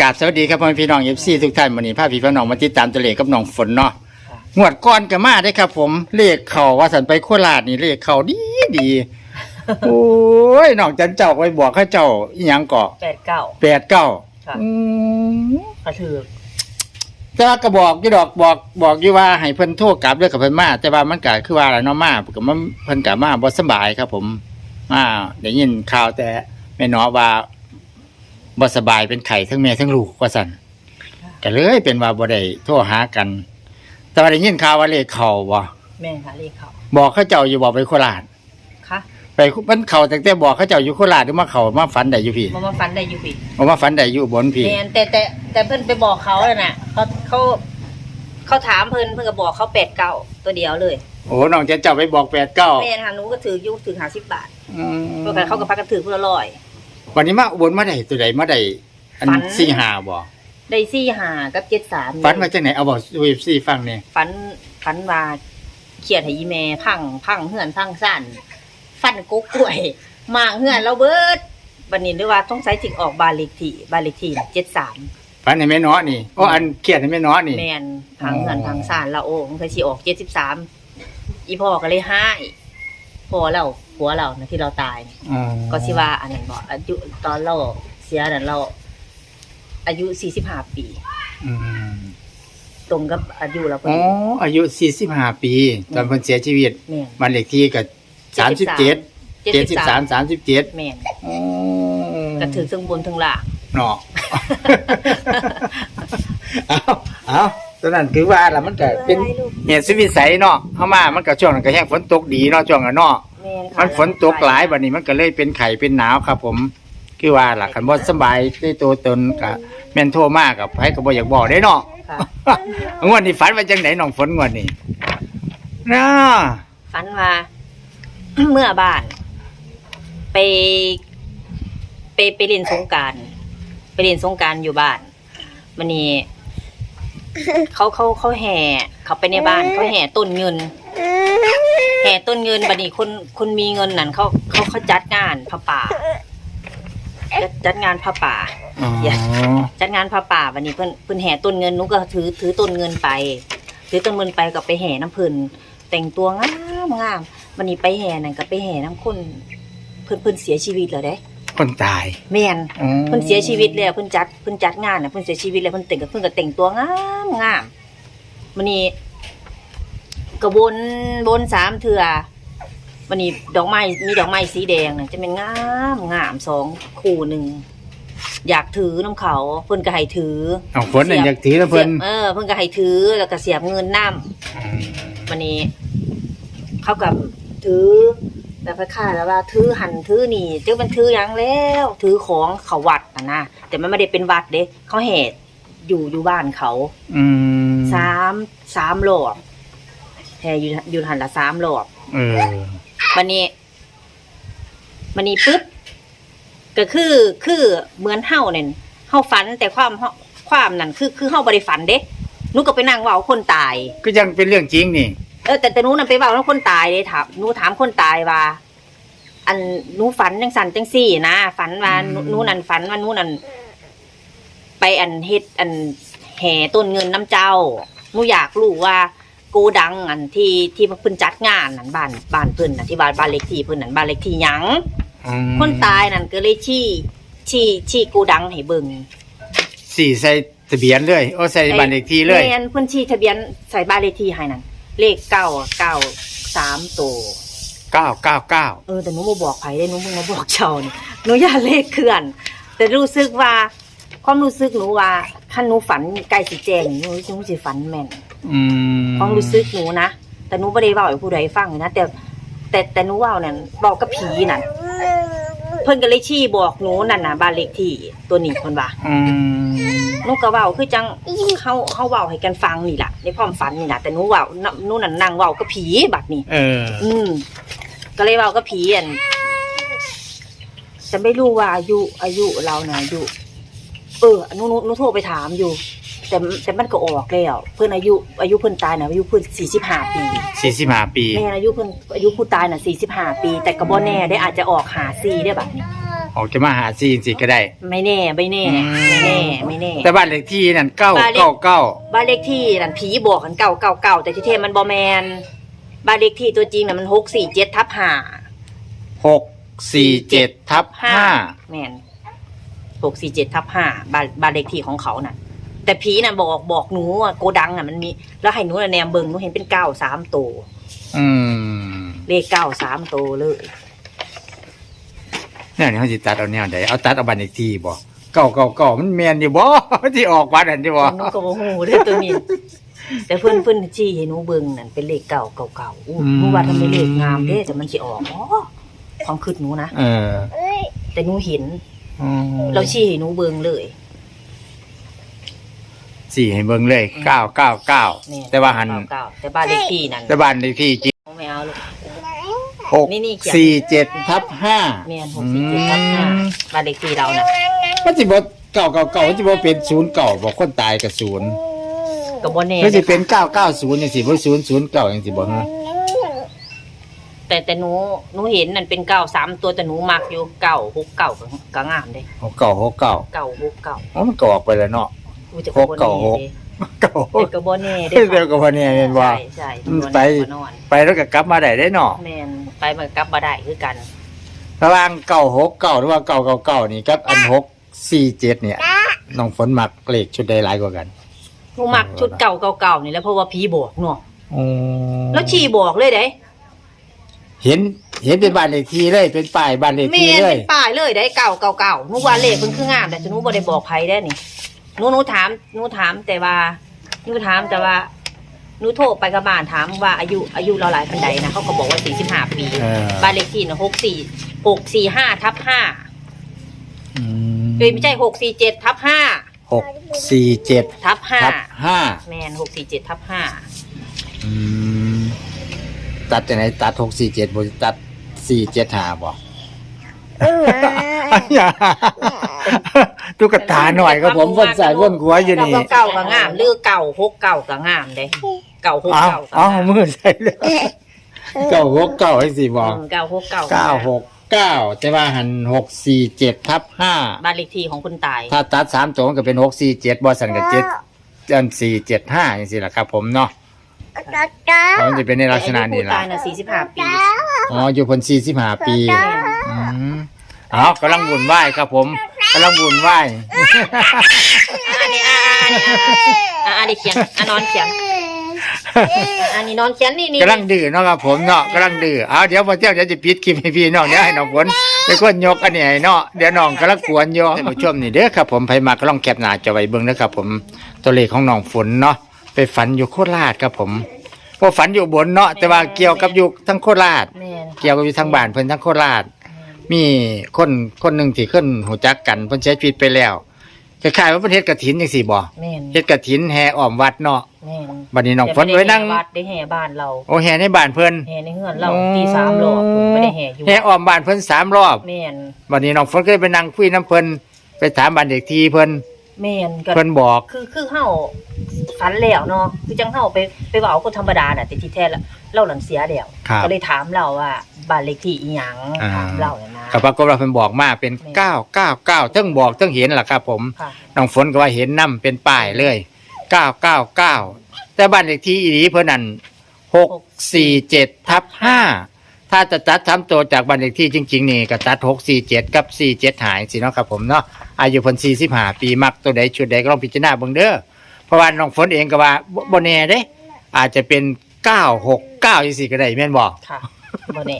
กราบสวัสดีครับพ่อแม่พี่น้องเอฟซีทุกท่านวันนี้พาพี่พี่น้องมาติดตามตัวเลขกับน้องฝนเนาะงวดก้อนก็มาได้ครับ ผมเลขเข่าว่าสันไปโคราชนี่เลขเข่าดีดีโอ้ยน้องจันเจ้าไปบอกเข้าเจ้าอีหยังเกาะแปดเก้าแปดเก้าค่ะอืมกระถือแต่ว่าก็บอกอยู่ดอกบอกบอกอยู่ว่าให้เพิ่นโทรกลับเรื่องกับเพิ่นมาแต่ว่ามันก็คือว่าอะไรเนาะมาก็มันเพิ่นก็มาบ่สำบายครับ ผมมาได้ยินข่าวแต่แม่เนาะว่า บ่สบายเป็นไข้ทั้งแม่ทั้งลูกว่าซั่นก็เลยเป็นว่าบ่ได้โทรหากัน แต่ว่าได้ยินข่าวว่าเลขเข้าบ่แม่ค่ะเลขเขาบอกเขาเจ้าอยู่บ่ไปโคราชค่ะไปมันเข้าตั้งแต่บอกเขาเจ้าอยู่โคราชหรือมาเข้ามาฝันได้อยู่พี่มามาฟันได้อยู่พี่บ่มาฝันได้อยู่บนพี่แม่นแต่แต่แต่เพิ่นไปบอกเขาแล้วน่ะเขาเขาเขาถามเพิ่นเพิ่นก็บอกเขาแปดเก้าตัวเดียวเลยโอ้น้องจะเจ้าไปบอก89แม่นค่ะหนูก็ถืออยุถือหาสิบบาทอืม เพื่อเขาก็พักกันถือเพื่อละร้อย วันนี้มาอุบลมาได้ตัวใดมาได้อันฝัน สี่ห้าบ่ได้สี่หากับเจ็ดสามฝันมาจากไหนเอาบอกเวฟซีฟังเนี่ยฝันฝันว่าเขียดให้ยีแม่พังพังเหือนพังสั้นฟันกุ๊กกล้วยมางเหือนเราเบิดบันนี้ด้วยว่าต้องใช้ถิกออกบานเล็กที่บานเล็กที่เจ็ดสามฝันในแม่น้อนี่โอ้อันเครียดในแม่น้อนี่ แมนพังเหือนพังสั้นเราโอ้มันเคยชีออกเจ็ดสิบสามอีพ่อก็เลยให้ พ่อเราผัวเรานะที่เราตายเนี่ยอ๋อก็สิว่าอันนั้นบอกอายุตอนเราเสียนั้นเรา อายุสี่สิบห้าปี อืมตรงกับอายุเราพออ๋อดีอายุ45ปี ตอนเพิ่นเสียชีวิตแม่นบ้านเลขที่ก็37เจ็ดสิบสาม73 37แม่นอ๋อ ก็ถือซึ่งบนถึงล่าง เนาะ เอาเอา ตอนนั้นคือว่าล่ะมันก็เป็นเหตุสุดวิสัยเนาะเข้ามามันก็ช่วงนั้นก็แห้งฝนตกดีเนาะช่วงนั้นเนาะแม่ค่ะมันฝนตกหลายบัดนี้มันก็เลยเป็นไข้เป็นหนาวครับ ผมคือว่าล่ะคันบ่สำบายในตัวตนก็แม่นโทรมากับไผก็บ่อยากบอกได้เนาะค่ะงวดนี้ฝันว่าจังไดน้องฝนงวดนี้นะฝันว่าเมื่อบ้าน ไป ไปไปเล่นสงกรารไปเล่นสงกรารอยู่บ้านมันนี่ เขาเขาเขาแห่เขาไปในบ้านเขาแห่ต้นเงิน แห่ต้นเงินบัดนี้คนคนมีเงินนั่นเขาเขาเขาจัดงานพระป่าจัดจัดงานพระป่าอ๋อจัดงานพระป่าวันนี้เพิ่นเพิ่นแห่ต้นเงินหนุก็ถือถือต้นเงินไป ถือต้นเงินไปก็ไปแห่น้ำเพิ่นแต่งตัวงามงามวันนี้ไปแห่นั่นก็ไปแห่น้ำคนเพิ่นเพิ่นเสียชีวิตแล้วเด้ คนตายแม่นอ๋อเพิ่นเสียชีวิตแล้วเพิ่นจัดเพิ่นจัดงานน่ะเพิ่นเสียชีวิตแล้วเพิ่นแต่งกับเพิ่นก็แต่งตัวงามงามวันนี้ก็วนวนสามเทื่อวันนี้ดอกไม้มีดอกไม้สีแดงน่ะจะเป็นงามงามสองคู่หนึ่งอยากถือน้ำเขาเพิ่นก็ให้ถือน้องฝนน่ะอยากถือแล้วเพิ่นสียบเออเพิ่นก็ให้ถือแล้วก็เสียบเงินน้ำวันนี้ เขากับถือ แบบคล้ายๆแล้วว่าถือหันถือนี่เจ้ามันถือหยังแล้ว ถือของเขาวัดนะนะแต่มันไม่ได้เป็นวัดเด้เขาเหตุอยู่อยู่บ้านเขาอืมสามสามรอบแห่อยู่อยู่หันละสามรอบเออวันนี้วันนี้ปุ๊บก็คือคือเหมือนเฮาเนี่ยเฮาฝันแต่ความเฮาความนั่นคือคือเฮาบ่ได้ฝันเด้หนูก็ไปนั่งเว้าคนตาย ก็ยังเป็นเรื่องจริงนี่ เออแต่แต่หนูนั่นไปเว้าแล้วคนตายเลยถามหนูถามคนตายว่า อันหนูฝันจังสันจังซี่นะฝันว่าหนูหนูนั่นฝันว่าหนูนั่นไปอันเฮ็ดอันแห่ต้นเงินน้ำเจ้าหนูอยากรู้ว่าโกดังอันที่ที่เพิ่นจัดงานนั่นบ้านบ้านเพิ่นน่ะที่บ้านบ้านเล็กที่เพิ่นนั่นบ้านเล็กที่หยัง อืมคนตายนั่นก็เลยชี้ชี้ชี้โกดังให้เบิ่ง สี่ใส่ทะเบียนเลยโอ้ใส่บัตรเลขที่เลย แม่นเพิ่นชี้ทะเบียนใส่บ้านเลขที่ให้นั่น เลขเก้าเก้าสามตัว เก้าเก้าเก้าเออแต่หนูมาบอกไผได้หนูเพิ่งมาบอกเจ้านี่หนูอย่าเลขเคลื่อน แต่รู้สึกว่าความรู้สึกหนูว่าคันหนูฝันใกล้สิแจ้งหนูหนูสิฝันแม่นอืมความรู้สึกหนูนะแต่หนูบ่ได้เว้าให้ผู้ใดฟังเลยนะแต่แต่แต่หนูเว้านั่นบอกกับผีนั่น เพิ่นก็เลยชี้บอกหนูนั่นน่ะบ้านเลขที่ตัวนี้เพิ่นว่าอืมหนูก็เว้าคือจังเฮาเฮาเว้าให้กันฟังนี่ล่ะในความฝันนี่ล่ะแต่หนูเว้าหนูนั่นนั่งเว้ากับผีบัดนี้เออ อืมก็เลยเว้ากับผีอันแต่ไม่รู้ว่าอายุอายุเราน่ะอายุเออหนูหนูหนูโทรไปถามอยู่ แต่แต่มันก็ออกแล้วเพิ่นอายุอายุเพิ่นตายน่ะอายุเพิ่นสี่สิบห้าปีสี่สิบห้าปี แม่นอายุเพิ่นอายุผู้ตายน่ะสี่สิบห้าปี แต่ก็บ่แน่ได้อาจจะออกหาซีได้แบบนี้ออกจะมาหาซีสิก็ได้ ไม่แน่ไม่แน่อืมไม่แน่ไม่แน่ แต่บ้านเลขที่นั่นเก้าบ้านเลขเก้าเก้าบ้านเลขที่นั่นผีบอกกันเก่าเก่าเก่าแต่ที่เทมันบอแมนบ้านเลขที่ตัวจริงน่ะมันหกสี่เจ็ดทับห้าหกสี่เจ็ดทับห้าแมนหกสี่เจ็ดทับห้าบ้านบ้านเลขที่ของเขาน่ะ แต่ผีน่ะบอกบอกหนูอะโกดังอะมันมี แล้วให้หนูน่ะแนมเบิงหนูเห็นเป็นเก้าสามตัวอืมเลขเก้าสามตัวเลยเนี่ยนี่เขาสิตัดเอาแนวใดเอาตัดเอาบ้านเลขที่บ่เก้าเก้าเก้ามันแมนอยู่บ่ ที่ออกวันนั่นที่บ่หนูก็บ่ฮู้เด้อตัวนี้ แต่เพื่อนเพื่อนชี้ให้หนูเบิ่งนั่นเป็นเลขเก่าเก่าเก่าอู้หนูว่าทำไมเลขงามเด้แต่มันสิออกอ๋อความคิดหนูนะเออ แต่หนูเห็นอืมเราชี้ให้หนูเบิ่งเลย สี่ให้เบิ่งเลยเก้าเก้าเก้านี่แต่ว่าหันเก่าเก่าแต่บ้านเลขที่นั่นแต่บ้านเลขที่จริงไม่เอาลูก หกนี่นี่เขียน สี่เจ็ดทับห้าแม่นหกสี่เจ็ดทับห้าบ้านเลขที่เราน่ะมันสิบ่เก้าเก้าเก้ามันสิบ่เป็นศูนย์เก้าบ่คนตายกับศูนย์ก็บ่แน่มันสิเป็นเก้าเก้าศูนย์จังสิบ่ศูนย์ศูนย์เก้าจังสิบ่ฮะแต่แต่หนูหนูเห็นนั่นเป็นเก่าสามตัวแต่หนูมักอยู่เก่าหกเก่าก็ก็งามเด้หกเก้าหกเก้าเก่าหกเก่าอ๋อมันก็ออกไปแล้วเนาะ อู้จะหกเก่าหกเก้าแต่ก็บ่แน่เด้เดี๋ยวก็บ่แน่แม่นบ่ ใช่ใช่อืมบ่ไปแน่บ่นอนไปแล้วก็กลับมาได้ได้เนาะแม่นไปมันก็กลับบ่ได้คือกัน ระหว่างเก้าหกเก้าหรือว่าเก้าเก้าเก้านี่กับอันหกสี่เจ็ดเนี่ยน้องฝนมักเลขชุดใดหลายกว่ากันหนูมักชุดเก่าเก่าๆนี่แหล้วเพราะว่าผีบอกเนาะอ๋อแล้วชีบอกเลยเด้เห็น เห็นเป็นบ้านเลขที่เลย เป็นป้ายบ้านเลขแม่ที่นเลเป็ยนป้ายเลยได้เก่าเก่าเก่าหนูว่าเลขเพิ่นคืองามแต่หนูบ่ได้บอกไผได้นี่ หนูหนูถามหนูถามแต่ว่าหนูถามแต่ว่าหนูโทรไปกับบ้านถามว่าอายุอายุเราหลายปันใดนะเขาก็บอกว่า45ปีเออ บ้านเลขที่น่ะ64 645ทับ5อืมเอ้ยไม่ใช่647ทับหกสี่เจ็ด5ทับทับห้า5แม่น647ทับ5อืมตัดจากไหนตัดหกสี่เจ็ดบตัดสี่เจ็ดหาบ่ ตุ๊กตาหน่อยครับผมวนใส่วนหัวอยู่นี่เก่าเก่าก็งามหรือเก่าหกเก่าก็งามเด้เก่าหกเอาเก่าก็เอางามมือใส่เลยเก้าหกเก้าให้สี่บอกอืมเก่าหกเก่าเก้าหกเก้าแต่ว่าหันหกสี่เจ็ดทับห้าบ้านเลขที่ของคุณตาย ถ้าตัดสามตัวมันก็เป็นหกสี่เจ็ดบอสันกับเจ็ดจันสี่เจ็ดห้าอย่างสี่แหละครับผมเนาะเพราะมันจะเป็นในลักษณะนี้แต่แหละอายุผู้ตายน่ะสี่สิบห้าปี อ๋ออยู่พ้นสี่สิบห้าปีอืมเอากำลังบุญไหว้ครับผมกำลังบุญไหว้อันนี้อ่าอันนี้อ่าอันนี้เขียนอันนอนเขียนอันนี้นอนเขียนนี่นี่กำลังดื้อเนาะครับผมเนาะกำลังดื้อเอาเดี๋ยวพอเที่ยวเดี๋ยวจะปิดคลิปให้พี่น้องเดี๋ยวให้น้องฝนไปคนยกอันนี้ให้เนาะเดี๋ยวน้องกำลังกวนอยู่ท่านผู้ชมนี่เด้อครับผมไปมาก็ลองแคปหน้าจอไว้เบิ่งนะครับผมตัวเลขของน้องฝนเนาะไปฝันอยู่โคราชครับผมพอฝันอยู่บนเนาะแต่ว่าเกี่ยวกับอยู่ทั้งโคราชแม่นเกี่ยวกับอยู่ทางบ้านเพิ่นทั้งโคราช มีคนคนหนึ่งที่ขึ้นหูจักกันเพิ่นเสียชีวิตไปแล้วคล้ายๆว่าเพิ่นเฮ็ดกฐินจังซี่บ่แม่นเฮ็ดกฐินแห่อ้อมวัดเนาะแม่นบัดนี้น้องฝนไว้นั่งแต่ม่ด้แห่วัดได้แห่บ้านเราโอ้แห่ในบ้านเพิ่นแห่ในเฮือนเราตีสามรอบไม่ได้แห่อยู่แห่อ้อมบ้านเพิ่นสามรอบแม่นบัดนี้น้องฝนก็เลยไปนั่งคุยน้ำเพิ่นไปถามบ้านเด็กที่เพิ่นแม่นก็เพิ่นบอก คือคือเฮาฝันแล้วเนาะคือจังเฮาไปไปเว้าคนธรรมดาน่ะแต่ที่แท้แล้วเราหลังเสียแล้วครับ ก็เลยถามเราว่า บ้านเลขที่อีหยังอ่า ถามเราเนี่ยนะก็ปรากฏว่าเพิ่นบอกมาเป็นแม่999เทั้งบอกเทั้งเห็นล่ะครับผมค่ะน้องฝนก็ว่าเห็นนํเป็นป้ายเลย999แต่บ้านเลขที่อีหลีเพิ่นนั่น647ทับ5ถ้าจะตัดทำตัวจากบ้านเลขที่จริง ๆ นี่ก็ตัด647กับ47หายสิเนาะครับผมเนาะอายุเพิ่น45ปีมักตัวใดชุดใดก็ลองพิจารณาเบิ่งเด้อเพราะว่าน้องฝนเองก็ว่าบ่บ่แน่เด้ อาจจะเป็น969จังซี่ก็ได้แม่นบ่ ค่ะ บ่แน่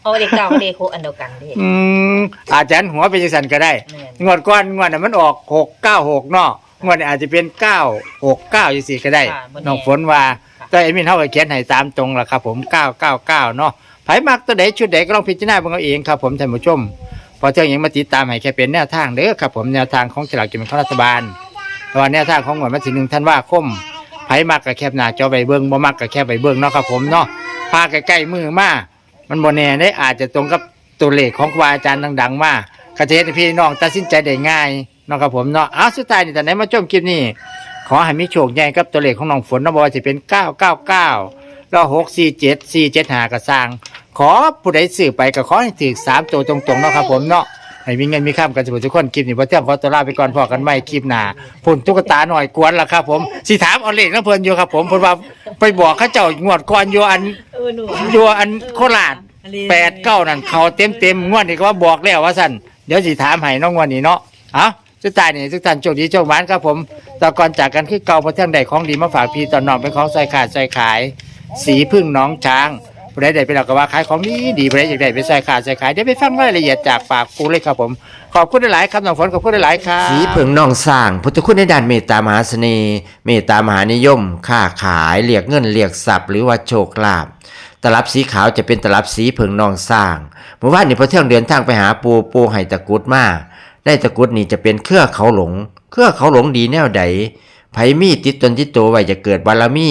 เพราะว่าเลขเก้ากับเลขหกอันเดียวกันเด้อืมอาจจะหันหัวไปจังซั่นก็ได้ แม่นงวดก่อนงวดน่ะมันออกหกเก้าหกเนาะงวดนี้อาจจะเป็นเก้าหกเก้าอย่างสี่ก็ได้ค่ะบ่แน่น้องฝนว่าแต่เอมินเท่ากับเขียนให้ตามตรงละครับผมเก้าเก้าเก้าเนาะไผมักตัวใดชุดใดก็ลองพิจารณาเบิ่งเอาเองครับผมท่านผู้ชมพอเที่ยงยังมาติดตามให้แค่เป็นแนวทางเด้อครับผมแนวทางของฉลากกินแบ่งของรัฐบาลแต่ว่าแนวทางของงวดวันที่หนึ่งท่านว่าคมไผมักกับแคบหน้าจอใบเบิ้งบ่มักกับแคบใบเบิ้งเนาะครับผมเนาะ พาใกล้ๆมือมามันบ่แน่ได้อาจจะตรงกับตัวเลขของครูบาอาจารย์ดัง ๆ มากระเทศให้พี่น้องตัดสินใจได้ง่ายน้องครับผมเนาะอ้าวสุดท้ายนี่แต่ไหนมาจมคลิปนี้ขอให้มีโชคใหญ่กับตัวเลขของน้องฝนเนาะบ่ว่าจะเป็น 999แล้ว647 475กระสร้าง ขอผู้ใดสื่อไปก็ขอให้ถือ3ตัวตรงๆเนาะครับผมเนาะ ใให้มีเงินมีข้ามกันทุกคนคลิปนี้บ่เที่ยงขอตัวลาไปก่อนพอกันใหม่คลิปหน้าพุ่นตุ๊กตาหน่อยกวนล่ะครับ ผมสิถามเอาเลขนํเพิ่นอยู่ครับ ผมเพิ่นว่าไปบอกเขาเจ้างวดก่อนอยู่อันเออหนูอยู่อันโคราชแปดเก้านั่นเขาเต็มเต็มๆงวดนี้ก็ว่าบอกแล้วว่าสั่นเดี๋ยวสิถามให้น้องงวดนี้เนาะเอาสุดท้ายนี่ทุกท่านโชคดีโชคหวานครับผมแต่ก่อนจากกันคือเก่าพระเที่ยงใดของดีมาฝากพี่ตอนน้องเป็นของใส่ขาดใส่ขาย สีพึ่งน้องช้าง ผู้ใดได้ไปเราก็ว่าขายของดีดีผู้ใดอยากได้ไปใส่ขาใส่ขายเดี๋ยวไปฟังรายละเอียดจากปากกูเลยครับผมขอบคุณหลายๆครับน้องฝนขอบคุณหลายๆครับสีเผิงนองสร้าง พุทธคุณในด้านเมตตามหาเสน่ห์เมตตามหานิยมค้าขายเรียกเงินเรียกทรัพย์หรือว่าโชคลาภตลับสีขาวจะเป็นตลับสีเผิงนองสร้างเมื่อวานนี้พอเที่ยงเดินทางไปหาปูปูไห้ตะกุดมาได้ตะกุดนี่จะเป็นเครือเขาหลง เครือเขาหลงดีแนวใดไผมีติดตนติดตัวไว้จะเกิดบารมี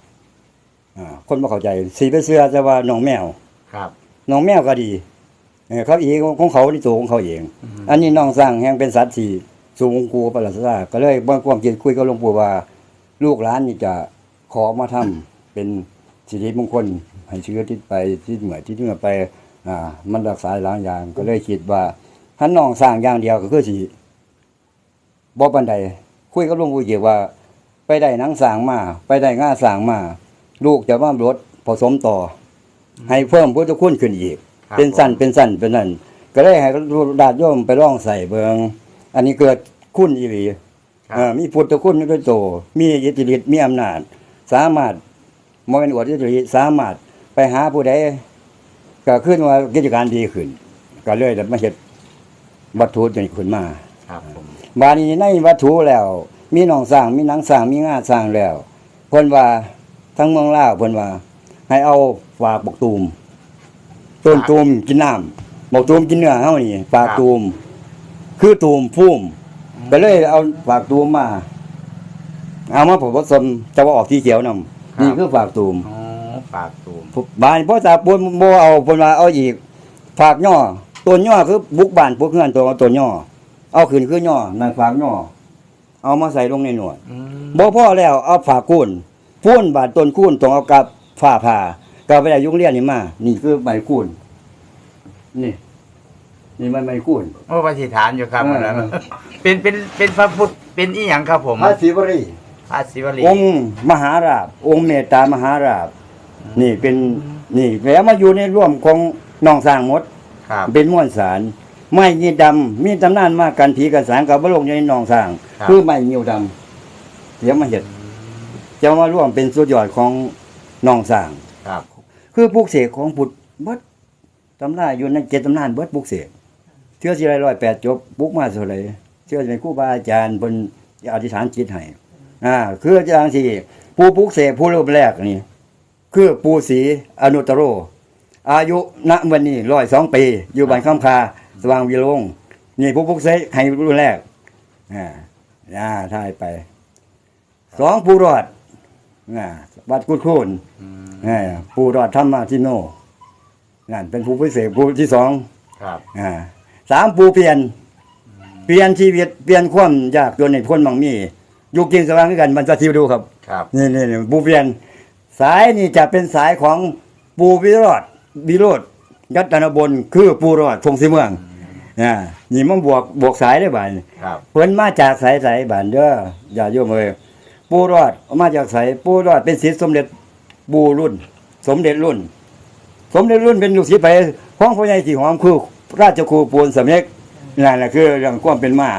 อ่าคนบ่เข้าใจสีไปเสื้อแต่ว่าหนองแมวครับหนองแมวก็ดีเออเขาเองของเขาในตัวของเขาเองอันนี้หน้องสร้างแห่งเป็นสัตว์ที่สูงกูประหลาดซาก็เลยบ่ความคิดคุยกับหลวงปู่ว่า ลูกหลานนี่จะขอมาทำเป็นสิริมงคลให้เชื้อที่ไปที่เหมือนที่เหมือนไป อ่า มันรักษาหลายอย่างก็เลยคิดว่าถ้าน้องสร้างอย่างเดียวก็คือสิบ่ปานใดคุยกับหลวงปู่เกี่ยวว่า ไปได้หนังสร้างมา ไปได้ง่าสร้างมา ลูกจะมารถผสมต่ออให้เพิ่มพุทธคุณขึ้นอีก ครับเป็นสั้นเป็นสั้นเป็นนั่นก็เลยให้ดาดโยมไปร่องใส่เบิงอันนี้เกิดคุณอีหลีครับ เอ่อมีพุทธคุณด้วยโตมีอิทธิฤทธิ์มีอำนาจ สามารถมเป็นอวดอิทธิฤทธิ์สามารถไปหาผู้ใดก็ขึ้นว่ากิจการดีขึ้น ก็เลยได้มาเฮ็ดวัตถุจนขึ้นมา ครับผม บาดนี้ในวัตถุแล้ว มีหนองสร้างมีหนังสร้างมีงาสร้างแล้วเพิ่นว่า ทั้งเมืองลาวเพิ่นว่า ให้เอาฝากบกตูม ต้นตูมกินน้ำบกตูมกินเนื้อเฮานี่ฝากตูม คือตูมพุ่มก็เลยเอาฝากตูมมา เอามาผสมจะว่าออกที่เขียวนํนี่คือฝากตูมอ๋อปากตูมบ้านพ่อตาปูนบ่เอาเพิ่นว่าเอาอีกฝากย่อตัวย่อคือบุกบ้านพวกเฮือนตัวตัวย่อเอาขึ้นคือย่อนั่นฝากย่อเอามาใส่ลงในหนวดอืมบ่พอแล้วเอาฝากคูน พูนบาดต้นคูนต้องเอากับฝ้าผ่าก็ไปได้ยุงเรียนนี่มา นี่คือใบคูนนี่ นี่มันใบคูน โอ้ปฏิฐานอยู่ครับเออ วันนั้นเป็นเป็นเป็นพระพุทธเป็นอีหยังครับผมพระศิวรี พระศิวลีองค์มหาราชองค์เมตตามหาราชนี่เป็นนี่แล้วมาอยู่ในร่วมของน้องสร้างหมด ครับ เป็นม้วนสาร ไม้ยีดำมีตำนานมากกันผีกันสางกับบลงอยู่ในหนองสร้าง ครับ คือไม้ยิวดำเดี๋ยวมาเห็ด จะมาร่วมเป็นสุดยอดของหนองสร้าง ครับ คือปลูกเสกของพุทธเบิดตำนานอยู่ในเจ็ดตำนานเบิดปลูกเสกเชื่อสิไรร้อยแปดจบปลูกมาเท่าไหรเชื่อเป็นครูบาอาจารย์บนอธิษฐานจิตให้อ่า คืออาจารย์ที่ผู้ปลูกเสกผู้รูปแรกนี่คือปูศรีอนุตตโร อายุณวันนี้ร้อยสองปี อยู่บ้านข้ามคาสว่างวิโรงนี่ผู้พุกเสกให้รุ่นแรกอ่าอ่าถ่ายไปสองผู้รอด อ่าวัดกุดคูนอ่าผู้รอดธรรมาทิโนนั่นเป็นผู้พิเศษผู้ที่สองครับอ่าสามผู้เปลี่ยน เปลี่ยนชีวิตเปลี่ยนความยากจนในพ้นบางมีอยู่กินสว่างด้วยกันมันจะทิวดูครับครับนี่นี่นี่ปูเพียน สายนี่จะเป็นสายของปูวิโรธวิโรธยัตนบนคือปูรอดทงสีเมืองอ่านี่มันบวกบวกสายได้บ่ายครับเพิ่นมาจากสายสายบานเด้ออย่าโยมเอ้ย ปูรอดมาจากสายปูรอดเป็นศิษย์สมเด็จบูรุ่น สมเด็จรุ่น สมเด็จรุ่นเป็นลูกศิษย์ไปของพ่อใหญ่สีหอมคือราชครูปูนสำเร็จนั่นแหละคือเรื่องความเป็นมา